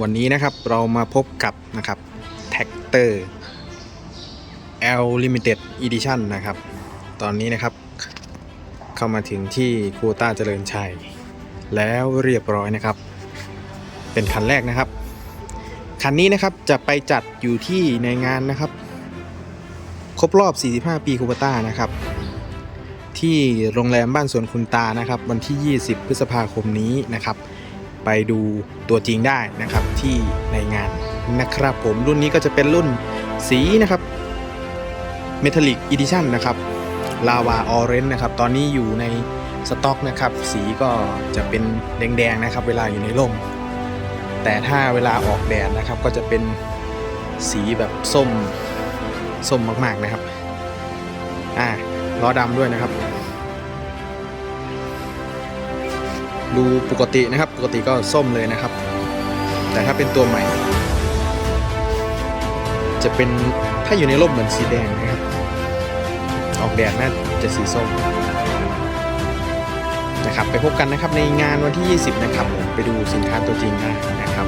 วันนี้นะครับเรามาพบกับนะครับแท็กเตอร์ L Limited Edition นะครับ ตอนนี้นะครับเข้ามาถึงที่ควต้าเจริญชัย แล้วเรียบร้อยนะครับ เป็นคันแรกนะครับ คันนี้นะครับจะไปจัดอยู่ที่ในงานนะครับ ครบรอบ 45 ปีคูปต้านะครับ ที่โรงแรมบ้านสวนคุณตานะครับ วันที่ 20 พฤษภาคมนี้นะครับ ไปดูตัวจริงได้นะครับที่ในงานนะครับผมรุ่นนี้ก็จะเป็นรุ่นสีนะครับ Metallic Edition นะครับ Lava Orange นะครับ ตอนนี้อยู่ในสต็อกนะครับ สีก็จะเป็นแดงๆนะครับ เวลาอยู่ในร่ม แต่ถ้าเวลาออกแดดนะครับ ก็จะเป็นสีแบบส้ม ส้มมากๆนะครับ อ่าล้อดำด้วยนะครับ ดูปกตินะครับ ปกติก็ส้มเลยนะครับ แต่ถ้าเป็นตัวใหม่ จะเป็นถ้าอยู่ในร่มเหมือนสีแดงนะครับ ออกแดดน่าจะสีส้มนะครับ ไปพบกันนะครับในงานวันที่ 20 นะครับ ไปดูสินค้าตัวจริงได้นะครับ